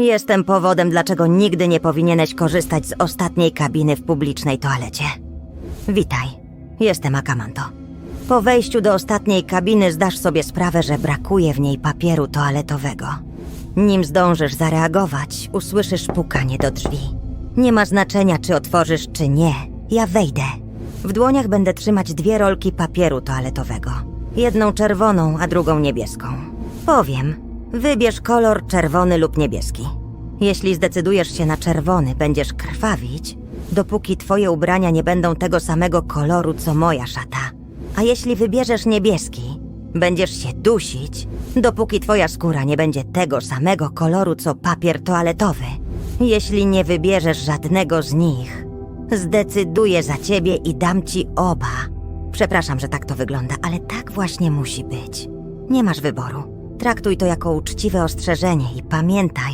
Jestem powodem, dlaczego nigdy nie powinieneś korzystać z ostatniej kabiny w publicznej toalecie. Witaj, jestem Akamanto. Po wejściu do ostatniej kabiny zdasz sobie sprawę, że brakuje w niej papieru toaletowego. Nim zdążysz zareagować, usłyszysz pukanie do drzwi. Nie ma znaczenia, czy otworzysz, czy nie. Ja wejdę. W dłoniach będę trzymać dwie rolki papieru toaletowego. Jedną czerwoną, a drugą niebieską. Powiem, wybierz kolor czerwony lub niebieski. Jeśli zdecydujesz się na czerwony, będziesz krwawić, dopóki twoje ubrania nie będą tego samego koloru co moja szata. A jeśli wybierzesz niebieski, będziesz się dusić, dopóki twoja skóra nie będzie tego samego koloru co papier toaletowy. Jeśli nie wybierzesz żadnego z nich, zdecyduję za ciebie i dam ci oba. Przepraszam, że tak to wygląda, ale tak właśnie musi być. Nie masz wyboru. Traktuj to jako uczciwe ostrzeżenie i pamiętaj,